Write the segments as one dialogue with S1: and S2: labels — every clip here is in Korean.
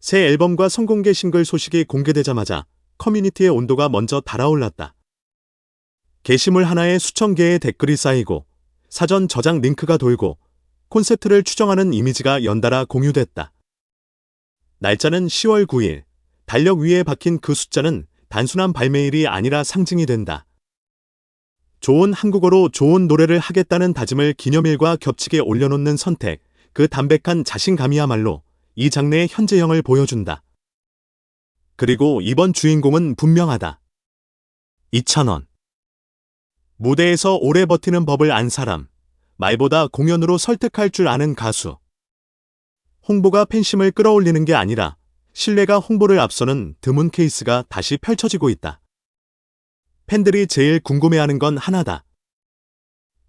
S1: 새 앨범과 성공개 싱글 소식이 공개되자마자 커뮤니티의 온도가 먼저 달아올랐다. 게시물 하나에 수천 개의 댓글이 쌓이고 사전 저장 링크가 돌고 콘셉트를 추정하는 이미지가 연달아 공유됐다. 날짜는 10월 9일. 달력 위에 박힌 그 숫자는 단순한 발매일이 아니라 상징이 된다. 좋은 한국어로 좋은 노래를 하겠다는 다짐을 기념일과 겹치게 올려놓는 선택, 그 담백한 자신감이야말로 이 장르의 현재형을 보여준다. 그리고 이번 주인공은 분명하다. 2,000원. 무대에서 오래 버티는 법을 안 사람, 말보다 공연으로 설득할 줄 아는 가수. 홍보가 팬심을 끌어올리는 게 아니라 신뢰가 홍보를 앞서는 드문 케이스가 다시 펼쳐지고 있다. 팬들이 제일 궁금해하는 건 하나다.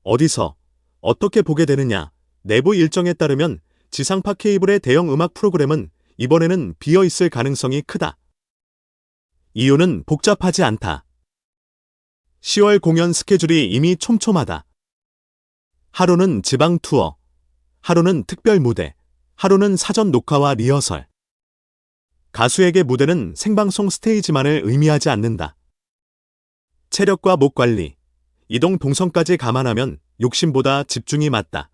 S1: 어디서, 어떻게 보게 되느냐, 내부 일정에 따르면 지상파 케이블의 대형 음악 프로그램은 이번에는 비어 있을 가능성이 크다. 이유는 복잡하지 않다. 10월 공연 스케줄이 이미 촘촘하다. 하루는 지방 투어, 하루는 특별 무대, 하루는 사전 녹화와 리허설. 가수에게 무대는 생방송 스테이지만을 의미하지 않는다. 체력과 목 관리, 이동 동선까지 감안하면 욕심보다 집중이 맞다.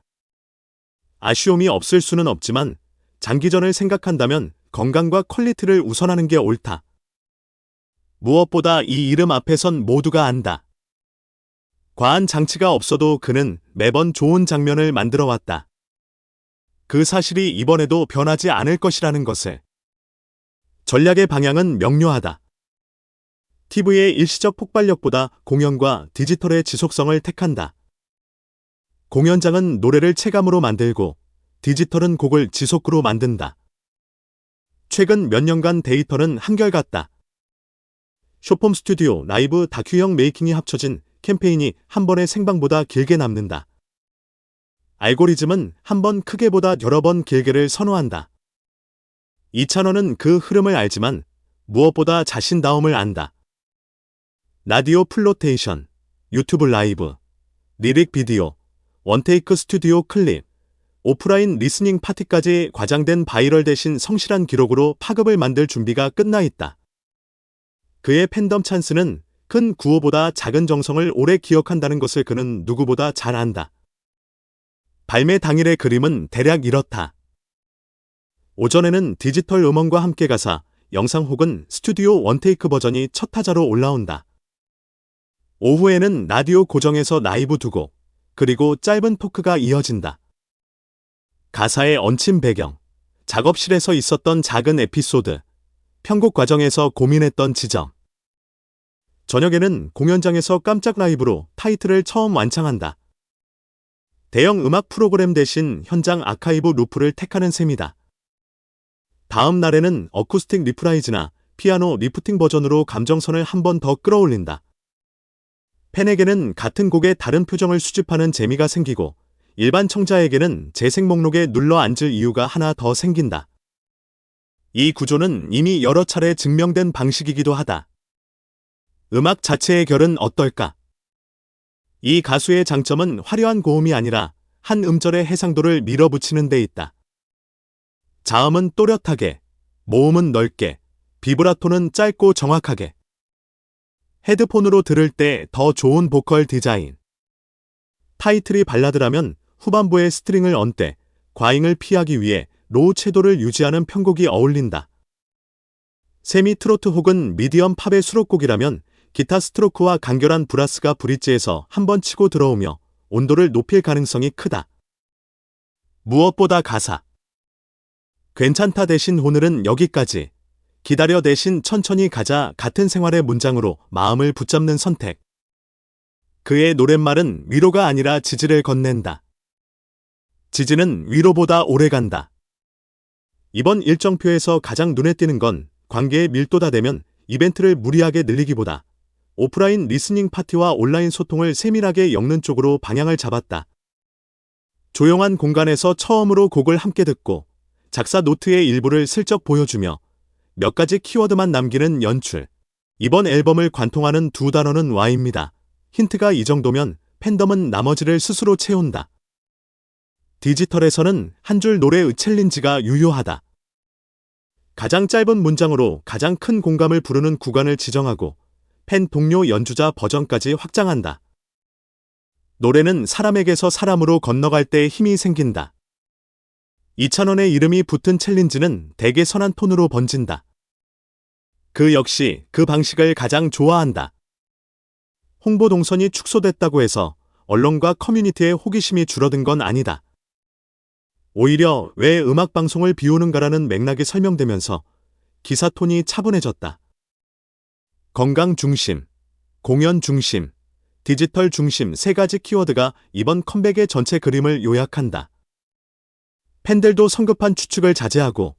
S1: 아쉬움이 없을 수는 없지만 장기전을 생각한다면 건강과 퀄리티를 우선하는 게 옳다. 무엇보다 이 이름 앞에선 모두가 안다. 과한 장치가 없어도 그는 매번 좋은 장면을 만들어 왔다. 그 사실이 이번에도 변하지 않을 것이라는 것을. 전략의 방향은 명료하다. TV의 일시적 폭발력보다 공연과 디지털의 지속성을 택한다. 공연장은 노래를 체감으로 만들고 디지털은 곡을 지속으로 만든다. 최근 몇 년간 데이터는 한결같다. 쇼폼 스튜디오 라이브 다큐형 메이킹이 합쳐진 캠페인이 한 번의 생방보다 길게 남는다. 알고리즘은 한 번 크게보다 여러 번 길게를 선호한다. 이찬원은 그 흐름을 알지만 무엇보다 자신다움을 안다. 라디오 플로테이션, 유튜브 라이브, 리릭 비디오, 원테이크 스튜디오 클립, 오프라인 리스닝 파티까지 과장된 바이럴 대신 성실한 기록으로 파급을 만들 준비가 끝나 있다. 그의 팬덤 찬스는 큰 구호보다 작은 정성을 오래 기억한다는 것을 그는 누구보다 잘 안다. 발매 당일의 그림은 대략 이렇다. 오전에는 디지털 음원과 함께 가사, 영상 혹은 스튜디오 원테이크 버전이 첫 타자로 올라온다. 오후에는 라디오 고정에서 라이브 두 곡, 그리고 짧은 토크가 이어진다. 가사의 얹힌 배경, 작업실에서 있었던 작은 에피소드, 편곡 과정에서 고민했던 지점. 저녁에는 공연장에서 깜짝 라이브로 타이틀을 처음 완창한다. 대형 음악 프로그램 대신 현장 아카이브 루프를 택하는 셈이다. 다음 날에는 어쿠스틱 리프라이즈나 피아노 리프팅 버전으로 감정선을 한 번 더 끌어올린다. 팬에게는 같은 곡의 다른 표정을 수집하는 재미가 생기고 일반 청자에게는 재생 목록에 눌러 앉을 이유가 하나 더 생긴다. 이 구조는 이미 여러 차례 증명된 방식이기도 하다. 음악 자체의 결은 어떨까? 이 가수의 장점은 화려한 고음이 아니라 한 음절의 해상도를 밀어붙이는 데 있다. 자음은 또렷하게, 모음은 넓게, 비브라토는 짧고 정확하게. 헤드폰으로 들을 때 더 좋은 보컬 디자인. 타이틀이 발라드라면 후반부에 스트링을 얹되 과잉을 피하기 위해 로우 채도를 유지하는 편곡이 어울린다. 세미 트로트 혹은 미디엄 팝의 수록곡이라면 기타 스트로크와 간결한 브라스가 브릿지에서 한 번 치고 들어오며 온도를 높일 가능성이 크다. 무엇보다 가사. 괜찮다 대신 오늘은 여기까지. 기다려 대신 천천히 가자 같은 생활의 문장으로 마음을 붙잡는 선택. 그의 노랫말은 위로가 아니라 지지를 건넨다. 지지는 위로보다 오래 간다. 이번 일정표에서 가장 눈에 띄는 건 관계의 밀도다 되면 이벤트를 무리하게 늘리기보다 오프라인 리스닝 파티와 온라인 소통을 세밀하게 엮는 쪽으로 방향을 잡았다. 조용한 공간에서 처음으로 곡을 함께 듣고 작사 노트의 일부를 슬쩍 보여주며 몇 가지 키워드만 남기는 연출. 이번 앨범을 관통하는 두 단어는 Y입니다. 힌트가 이 정도면 팬덤은 나머지를 스스로 채운다. 디지털에서는 한 줄 노래의 챌린지가 유효하다. 가장 짧은 문장으로 가장 큰 공감을 부르는 구간을 지정하고 팬 동료 연주자 버전까지 확장한다. 노래는 사람에게서 사람으로 건너갈 때 힘이 생긴다. 이찬원의 이름이 붙은 챌린지는 대개 선한 톤으로 번진다. 그 역시 그 방식을 가장 좋아한다. 홍보 동선이 축소됐다고 해서 언론과 커뮤니티의 호기심이 줄어든 건 아니다. 오히려 왜 음악 방송을 비우는가라는 맥락이 설명되면서 기사 톤이 차분해졌다. 건강 중심, 공연 중심, 디지털 중심 세 가지 키워드가 이번 컴백의 전체 그림을 요약한다. 팬들도 성급한 추측을 자제하고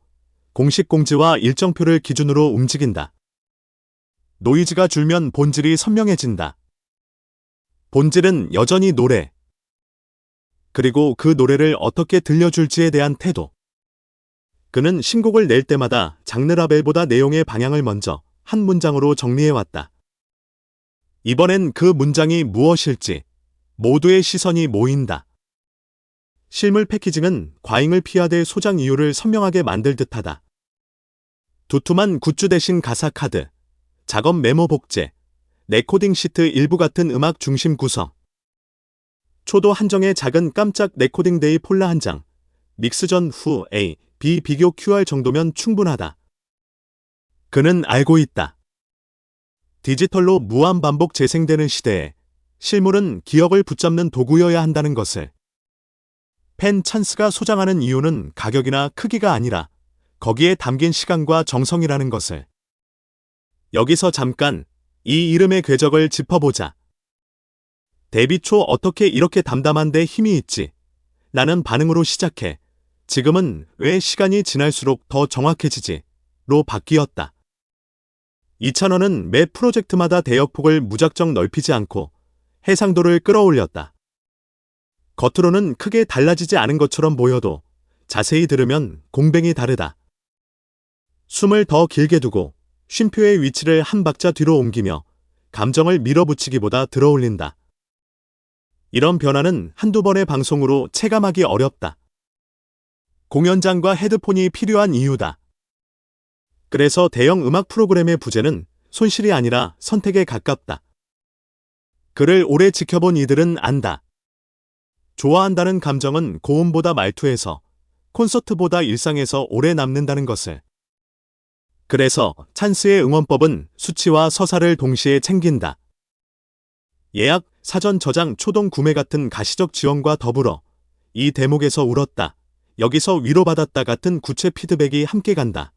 S1: 공식 공지와 일정표를 기준으로 움직인다. 노이즈가 줄면 본질이 선명해진다. 본질은 여전히 노래. 그리고 그 노래를 어떻게 들려줄지에 대한 태도. 그는 신곡을 낼 때마다 장르 라벨보다 내용의 방향을 먼저 한 문장으로 정리해왔다. 이번엔 그 문장이 무엇일지 모두의 시선이 모인다. 실물 패키징은 과잉을 피하되 소장 이유를 선명하게 만들 듯하다. 두툼한 굿즈 대신 가사 카드, 작업 메모 복제, 레코딩 시트 일부 같은 음악 중심 구성. 초도 한정의 작은 깜짝 레코딩 데이 폴라 한 장. 믹스 전 후 A, B 비교 QR 정도면 충분하다. 그는 알고 있다. 디지털로 무한 반복 재생되는 시대에 실물은 기억을 붙잡는 도구여야 한다는 것을. 팬 찬스가 소장하는 이유는 가격이나 크기가 아니라 거기에 담긴 시간과 정성이라는 것을. 여기서 잠깐 이 이름의 궤적을 짚어보자. 데뷔 초 어떻게 이렇게 담담한데 힘이 있지? 라는 반응으로 시작해 지금은 왜 시간이 지날수록 더 정확해지지? 로 바뀌었다. 이찬원은 매 프로젝트마다 대역폭을 무작정 넓히지 않고 해상도를 끌어올렸다. 겉으로는 크게 달라지지 않은 것처럼 보여도 자세히 들으면 공뱅이 다르다. 숨을 더 길게 두고 쉼표의 위치를 한 박자 뒤로 옮기며 감정을 밀어붙이기보다 들어올린다. 이런 변화는 한두 번의 방송으로 체감하기 어렵다. 공연장과 헤드폰이 필요한 이유다. 그래서 대형 음악 프로그램의 부재는 손실이 아니라 선택에 가깝다. 그를 오래 지켜본 이들은 안다. 좋아한다는 감정은 고음보다 말투에서, 콘서트보다 일상에서 오래 남는다는 것을. 그래서 찬스의 응원법은 수치와 서사를 동시에 챙긴다. 예약, 사전 저장, 초동 구매 같은 가시적 지원과 더불어 이 대목에서 울었다. 여기서 위로받았다 같은 구체 피드백이 함께 간다.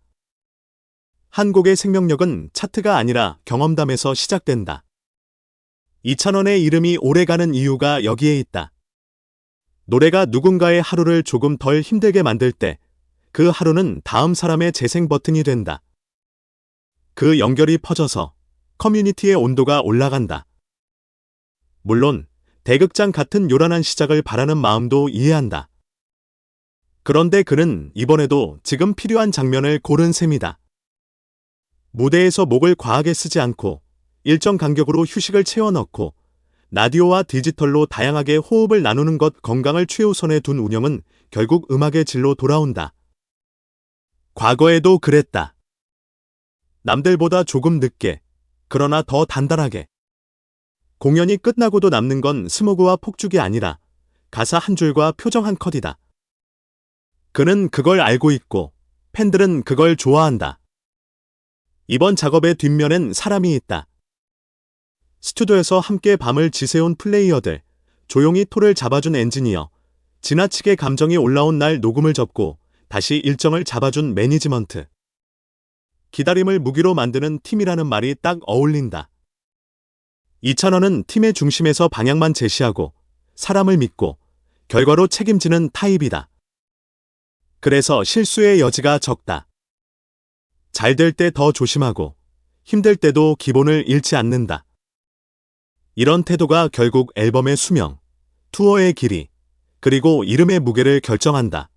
S1: 한 곡의 생명력은 차트가 아니라 경험담에서 시작된다. 이찬원의 이름이 오래가는 이유가 여기에 있다. 노래가 누군가의 하루를 조금 덜 힘들게 만들 때 그 하루는 다음 사람의 재생 버튼이 된다. 그 연결이 퍼져서 커뮤니티의 온도가 올라간다. 물론 대극장 같은 요란한 시작을 바라는 마음도 이해한다. 그런데 그는 이번에도 지금 필요한 장면을 고른 셈이다. 무대에서 목을 과하게 쓰지 않고 일정 간격으로 휴식을 채워 넣고 라디오와 디지털로 다양하게 호흡을 나누는 것 건강을 최우선에 둔 운영은 결국 음악의 질로 돌아온다. 과거에도 그랬다. 남들보다 조금 늦게, 그러나 더 단단하게. 공연이 끝나고도 남는 건 스모그와 폭죽이 아니라 가사 한 줄과 표정 한 컷이다. 그는 그걸 알고 있고 팬들은 그걸 좋아한다. 이번 작업의 뒷면엔 사람이 있다. 스튜디오에서 함께 밤을 지새운 플레이어들, 조용히 토를 잡아준 엔지니어, 지나치게 감정이 올라온 날 녹음을 접고 다시 일정을 잡아준 매니지먼트. 기다림을 무기로 만드는 팀이라는 말이 딱 어울린다. 이찬원은 팀의 중심에서 방향만 제시하고 사람을 믿고 결과로 책임지는 타입이다. 그래서 실수의 여지가 적다. 잘 될 때 더 조심하고 힘들 때도 기본을 잃지 않는다. 이런 태도가 결국 앨범의 수명, 투어의 길이, 그리고 이름의 무게를 결정한다.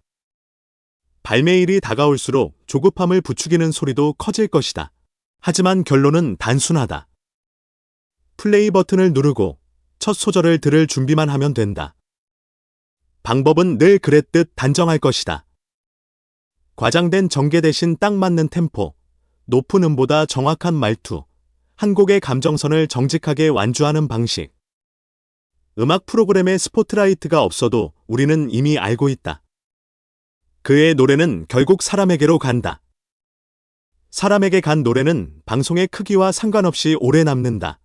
S1: 발매일이 다가올수록 조급함을 부추기는 소리도 커질 것이다. 하지만 결론은 단순하다. 플레이 버튼을 누르고 첫 소절을 들을 준비만 하면 된다. 방법은 늘 그랬듯 단정할 것이다. 과장된 전개 대신 딱 맞는 템포, 높은 음보다 정확한 말투, 한 곡의 감정선을 정직하게 완주하는 방식. 음악 프로그램에 스포트라이트가 없어도 우리는 이미 알고 있다. 그의 노래는 결국 사람에게로 간다. 사람에게 간 노래는 방송의 크기와 상관없이 오래 남는다.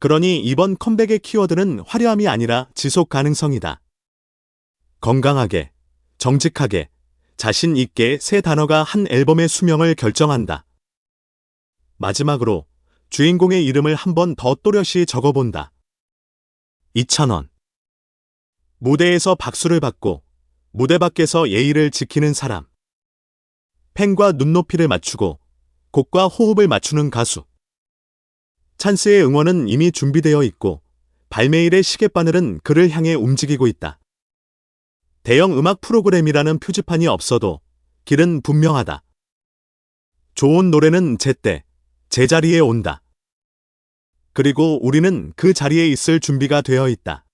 S1: 그러니 이번 컴백의 키워드는 화려함이 아니라 지속 가능성이다. 건강하게, 정직하게, 자신 있게 세 단어가 한 앨범의 수명을 결정한다. 마지막으로 주인공의 이름을 한 번 더 또렷이 적어본다. 2,000원. 무대에서 박수를 받고 무대 밖에서 예의를 지키는 사람. 팬과 눈높이를 맞추고 곡과 호흡을 맞추는 가수. 찬스의 응원은 이미 준비되어 있고 발매일의 시계바늘은 그를 향해 움직이고 있다. 대형 음악 프로그램이라는 표지판이 없어도 길은 분명하다. 좋은 노래는 제때, 제자리에 온다. 그리고 우리는 그 자리에 있을 준비가 되어 있다.